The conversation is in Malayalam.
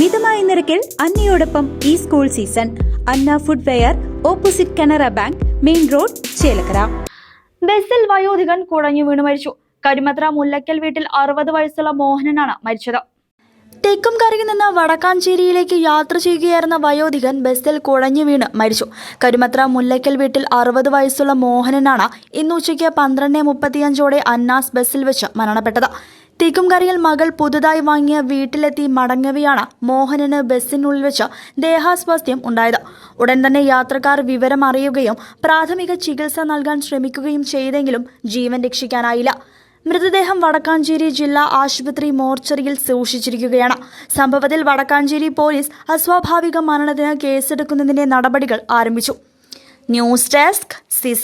മിതമായ നിരക്കിൽ അന്നയോടൊപ്പം ഈ school season Anna footwear opposite Canara bank main road Chelakkara. ബസ്സിൽ വയോധികൻ കുഴഞ്ഞു വീണു മരിച്ചു. കരിമത്ര മുല്ലക്കൽ വീട്ടിൽ അറുപത് വയസ്സുള്ള മോഹനനാണ് മരിച്ചത്. തെക്കുംകരയിൽ നിന്ന് വടക്കാഞ്ചേരിയിലേക്ക് യാത്ര ചെയ്യുകയായിരുന്ന വയോധികൻ ബസ്സിൽ കുഴഞ്ഞു വീണ് മരിച്ചു. കരുമത്ര മുല്ലയ്ക്കൽ വീട്ടിൽ അറുപത് വയസ്സുള്ള മോഹനനാണ് ഇന്ന് ഉച്ചയ്ക്ക് പന്ത്രണ്ട് മുപ്പത്തിയഞ്ചോടെ അന്നാസ് ബസ്സിൽ വെച്ച് മരണപ്പെട്ടത്. തെക്കുംകരയിൽ മകൾ പുതുതായി വാങ്ങിയ വീട്ടിലെത്തി മടങ്ങവെയാണ് മോഹനന് ബസ്സിനുള്ളിൽ വെച്ച് ദേഹാസ്വാസ്ഥ്യം ഉണ്ടായത്. ഉടൻ തന്നെ യാത്രക്കാർ വിവരം അറിയുകയും പ്രാഥമിക ചികിത്സ നൽകാൻ ശ്രമിക്കുകയും ചെയ്തെങ്കിലും ജീവൻ രക്ഷിക്കാനായില്ല. മൃതദേഹം വടക്കാഞ്ചേരി ജില്ലാ ആശുപത്രി മോർച്ചറിയിൽ സൂക്ഷിച്ചിരിക്കുകയാണ്. സംഭവത്തിൽ വടക്കാഞ്ചേരി പോലീസ് അസ്വാഭാവിക മരണത്തിന് കേസെടുക്കുന്നതിന്റെ നടപടികൾ ആരംഭിച്ചു. News desk C